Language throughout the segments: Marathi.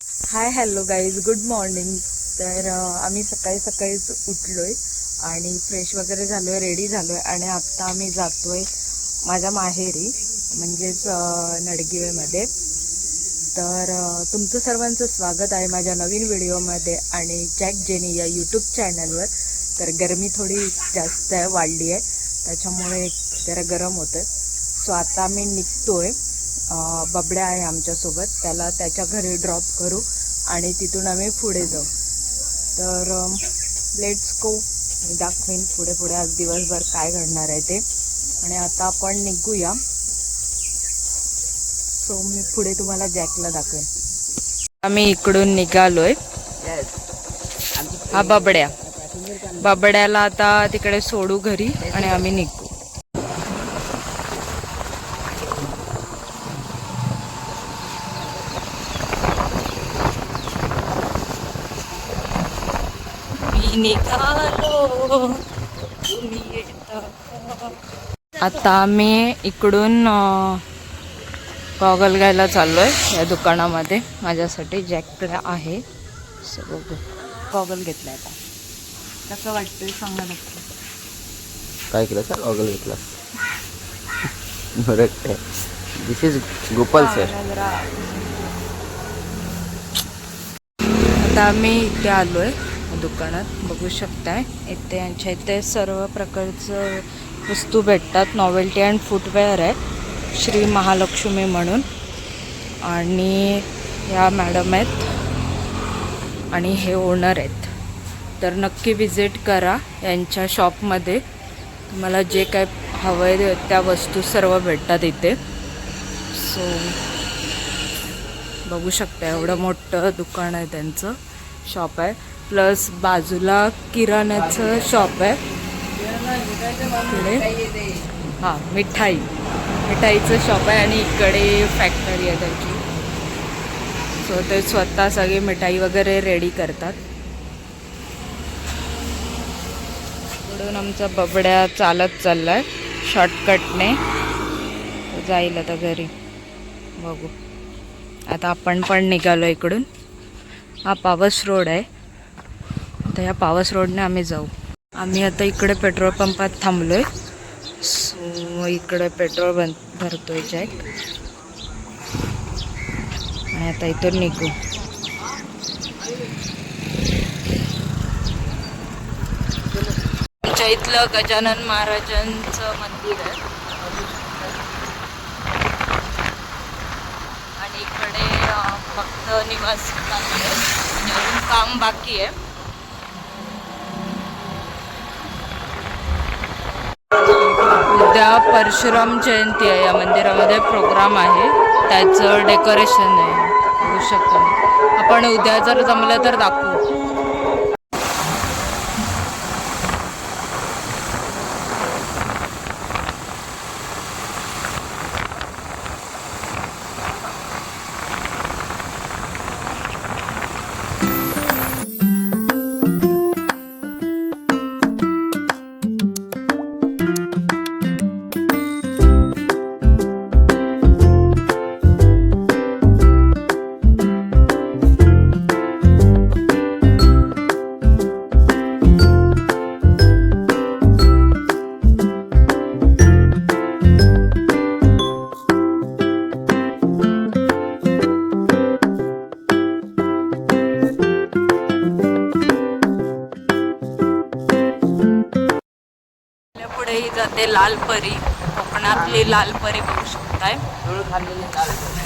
Hi hello guys good morning तर आम्ही सकाळी सकाळीच उठलो आहे आणि फ्रेश वगैरे झालो आहे रेडी झालो आहे आणि आत्ता आम्ही जातोय माझ्या माहेरी म्हणजेच नडगिवेमध्ये. तर तुमचं सर्वांचं स्वागत आहे माझ्या नवीन व्हिडिओमध्ये आणि जॅक जेनी या यूट्यूब चॅनलवर तर गरमी थोडी जास्त आहे वाढली आहे. त्याच्यामुळे जरा गरम होतं सो आता आम्ही निघतो आहे बबड्या आहे आमच्यासोबत. त्याला त्याच्या घरी ड्रॉप करू आणि तिथून आम्ही पुढे जाऊ. तर लेट्स गो मी दाखवेन पुढे पुढे आज दिवसभर काय घडणार आहे ते. आणि आता आपण निघूया. सो मी पुढे तुम्हाला जॅकला दाखवेन. आम्ही इकडून निघालोय. हा बबड्या. बबड्याला आता तिकडे सोडू घरी आणि आम्ही निघू. निघालो तुम्ही? आता आम्ही इकडून गॉगल घ्यायला चाललोय या दुकानामध्ये. माझ्यासाठी जॅककडे आहे. सो बघू. गॉगल घेतलाय आता. कसं वाटतंय सांगा नक्की. काय केलं सर ऑगल घेतला. बरं दिस इज गोपाल सर आता आम्ही इथे आलोय. दुकानात बघू शकताय. इथे यांच्या इथे सर्व प्रकारचं वस्तू भेटतात. नॉवेल्टी अँड फुटवेअर आहे श्री महालक्ष्मी म्हणून. आणि या मॅडम आहेत. आणि हे ओनर आहेत. तर नक्की विजिट करा यांच्या शॉपमध्ये तुम्हाला जे काय हवं आहे त्या वस्तू सर्व भेटतात इथे. सो बघू शकता एवढं मोठं दुकान आहे त्यांचं. शॉप आहे. प्लस बाजूला किराण्याचं शॉप आहे. इकडे. हां मिठाई. मिठाईचं शॉप आहे आणि इकडे फॅक्टरी आहे त्यांची. सो ते स्वतः सगळी मिठाई वगैरे रेडी करतात. इकडून आमचा बबड्या चालत चाललाय शॉर्टकटने जाईल आता घरी. बघू. आता आपण पण निघालो इकडून. हा पावस रोड आहे. आता या पावस रोडने आम्ही जाऊ. आम्ही आता इकडे पेट्रोल पंपात थांबलोय. सो इकडे पेट्रोल बन भरतोय जॅक. आणि आता इथून निघू. आमच्या इथलं गजानन महाराजांचं मंदिर आहे. आणि इकडे फक्त निवास म्हणजे अजून काम बाकी आहे. उद्या परशुराम जयंती आहे. या मंदिरामध्ये प्रोग्राम आहे. त्याचं डेकोरेशन आहे. होऊ शकतो. आपण उद्या जर जमलं तर दाखवू. पुढेही जाते लालपरी कोकणातली लालपरी बघू शकताय.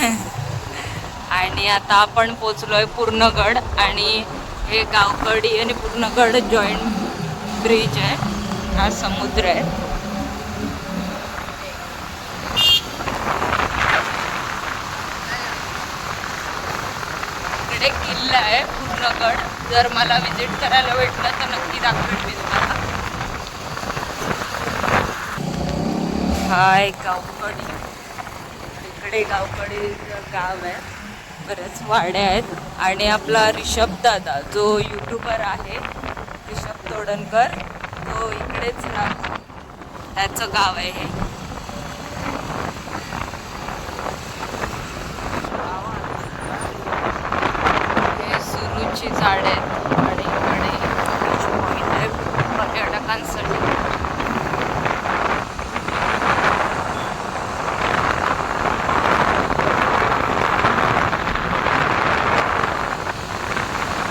आणि आता आपण पोचलोय पूर्णगड आणि हे गावकडी आणि पूर्णगड जॉईंट ब्रिज आहे. हा समुद्र आहे. इकडे किल्ला आहे पूर्णगड. जर मला विजिट करायला भेटलं तर नक्की दाखवेल मी तुम्हाला हाय गावकडी. इकडे गावकडी गाव आहे. बरेच वाड्या आहेत. आणि आपला रिषभ दादा जो यूट्यूबर आहे रिषभ तोडणकर तो इकडेच राहतो. त्याचं गाव आहे. हे सुरूची झाड आहेत आणि इकडे beach point आहे पर्यटकांसाठी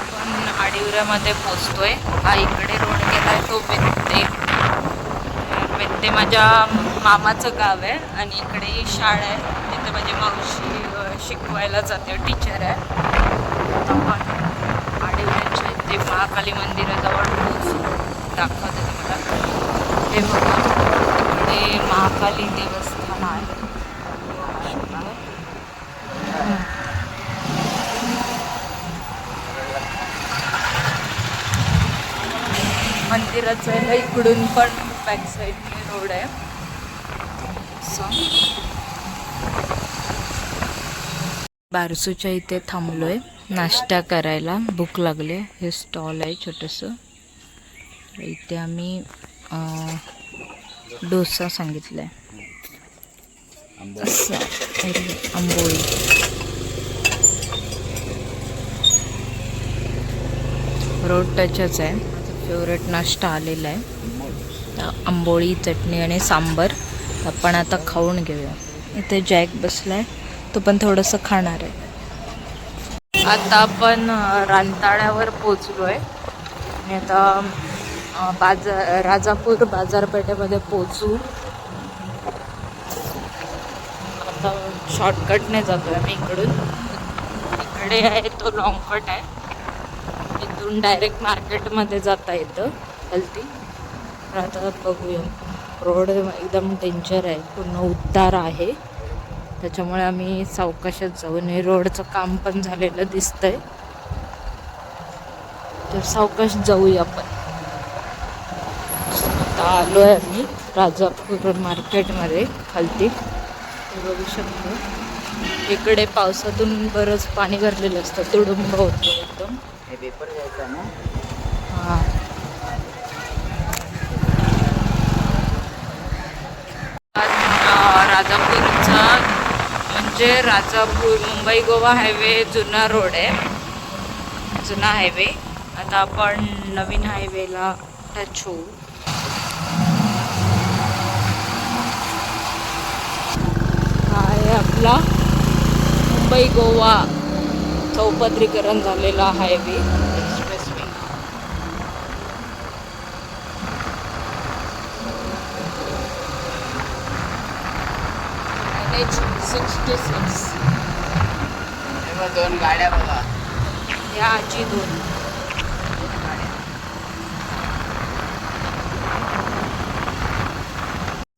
आपण आडिवऱ्यामध्ये पोचतोय. हा इकडे रोड गेलाय तो वेत्ते. वेत्ते माझ्या मामाचं गाव आहे आणि इकडे शाळा आहे. तिथे माझी मावशी शिकवायला जाते टीचर आहे. आपण ते महाकाली मंदिराजवळ पोहोचलो. दाखवते तुम्हाला. हे बघा. इकडे महाकाली देवस्थान आहे मंदिराचं आहे. इकडून पण बॅक साईडने रोड आहे. असं. बारसूच्या इथे थांबलोय. नाश्ता करायला. भूक लागली. हे स्टॉल आहे छोटंसं. इथे आम्ही डोसा सांगितलाय. असं. अरे, आंबोळी. रोड टचच आहे. फेवरेट नाश्ता आलेला आहे. आंबोळी चटणी आणि सांबर. आपण आता खाऊन घेऊया. इथे जॅक बसलाय. तो पण थोडंसं खाणार आहे. आता आपण रांताळ्यावर पोचलो आहे आणि आता बाजार राजापूर बाजारपेठेमध्ये पोचू आता शॉर्टकटने जातोय आम्ही इकडून. इकडे आहे तो लॉंगकट आहे. इथून डायरेक्ट मार्केटमध्ये जाता येतं. हल्ती तर आता बघूया. रोड एकदम डेंजर आहे. पूर्ण उतार आहे. त्याच्यामुळे आम्ही सावकाशात जाऊ. नये रोडचं काम पण झालेलं दिसतंय. तर सावकाश जाऊया आपण. आता आलो आहे आम्ही राजापूर मार्केटमध्ये खालती ते बघू शकतो. इकडे पावसातून बरंच पाणी भरलेलं असतं तुडुंब होतो एकदम. हे पेपर घ्यायचा ना? हा. राजापूरचा म्हणजे राजापूर मुंबई गोवा हायवे जुना रोड आहे. जुना हायवे. आता आपण नवीन हायवेला टच होऊ हा आहे आपला मुंबई गोवा चौपदरीकरण झालेला highway. Expressway N H sixty six दोन गाड्या बघा. या आजी दोन.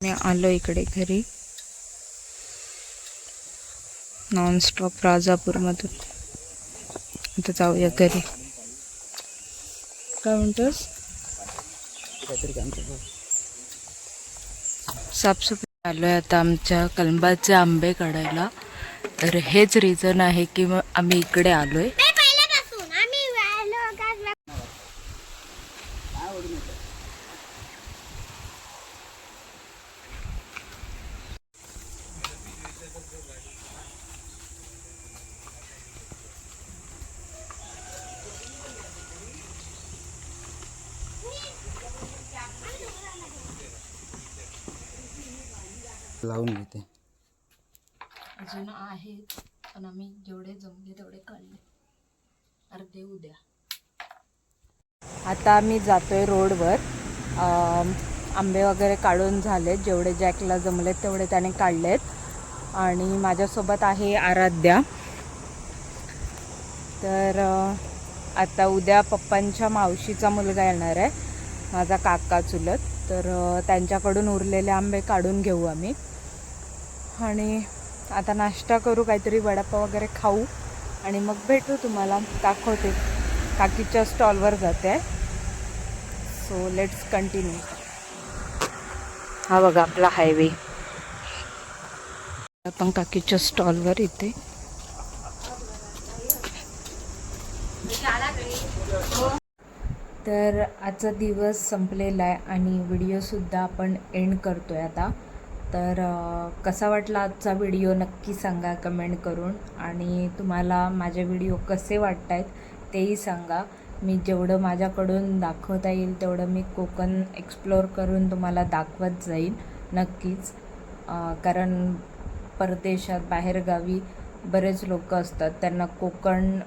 मी आलो इकडे घरी. नॉनस्टॉप राजापूरमधून. आता जाऊया घरी. काय म्हणतोस. साफसफाई आलो आहे आता आमच्या कलंबाचे आंबे काढायला. तर हेच रिझन आहे की मग आम्ही इकडे आलो आहे लावून घेते. अजून आहेत पण आम्ही जेवढे जमले तेवढे काढले. अर्धे उद्या. आता आम्ही जातोय रोडवर. आंबे वगैरे काढून झालेत. जेवढे जॅकला जमलेत तेवढे त्याने काढलेत. आणि माझ्यासोबत आहे आराध्या. तर आता उद्या पप्पांच्या मावशीचा मुलगा येणार आहे. माझा काका चुलत. तर त्यांच्याकडून उरलेले आंबे काढून घेऊ आम्ही. आणि आता नाश्ता करू काहीतरी वडापाव वगैरे खाऊ आणि मग भेटू तुम्हाला. दाखवते. काकीच्या स्टॉलवर जाते. सो लेट्स कंटिन्यू हा बघा आपला हायवे आपण काकीच्या स्टॉलवर इथे. तर आजचा दिवस संपलेला आहे आणि व्हिडिओसुद्धा आपण एंड करतो आहे आता. तर कसा वाटला आजचा व्हिडिओ नक्की सांगा कमेंट करून. आणि तुम्हाला माझे व्हिडिओ कसे वाटत आहेत तेही सांगा. मी जेवढं माझ्याकडून दाखवता येईल तेवढं मी कोकण एक्सप्लोअर करून तुम्हाला दाखवत जाईन नक्कीच. कारण परदेशात बाहेरगावी बरेच लोक असतात. त्यांना कोकण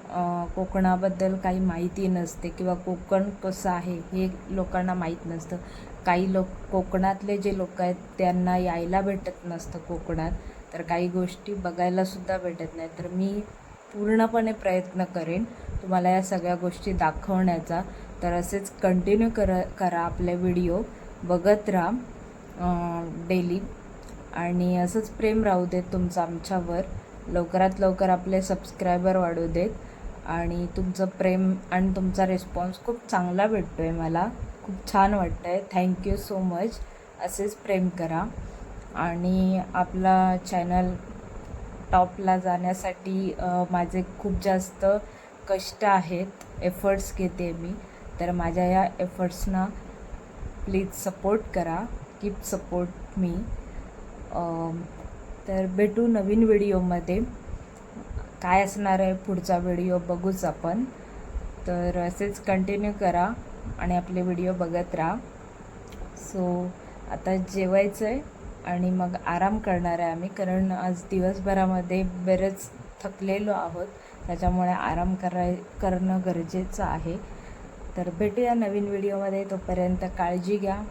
कोकणाबद्दल काही माहिती नसते किंवा कोकण कसं आहे हे लोकांना माहीत नसतं. काही लोक कोकणातले जे लोक आहेत त्यांना यायला भेटत नसतं कोकणात. तर काही गोष्टी बघायलासुद्धा भेटत नाही. तर मी पूर्णपणे प्रयत्न करेन तुम्हाला या सगळ्या गोष्टी दाखवण्याचा. तर असेच कंटिन्यू कर करा आपले व्हिडिओ बघत राहा डेली आणि असंच प्रेम राहू देत तुमचं आमच्यावर. लवकरात लवकर आपले सबस्क्रायबर वाढू देत. आणि तुमचं प्रेम आणि तुमचा रिस्पॉन्स खूप चांगला भेटतो आहे मला. खूप छान वाटतं आहे थँक्यू सो मच असेच प्रेम करा. आणि आपला चॅनल टॉपला जाण्यासाठी माझे खूप जास्त कष्ट आहेत. एफर्ट्स घेते मी. तर माझ्या या एफर्ट्सना प्लीज सपोर्ट करा. कीप सपोर्ट मी तर भेटू नवीन व्हिडिओमध्ये. काय असणार आहे पुढचा व्हिडिओ बघूच आपण. तर असेच कंटिन्यू करा. आणि आपले व्हिडिओ बघत राहा. सो आता जेवायचं आहे आणि मग आराम करणार आहे आम्ही कारण आज दिवसभरामध्ये बरेच थकलेलो आहोत. त्याच्यामुळे आराम कराय करणं गरजेचं आहे. तर भेटूया नवीन व्हिडिओमध्ये. तोपर्यंत काळजी घ्या.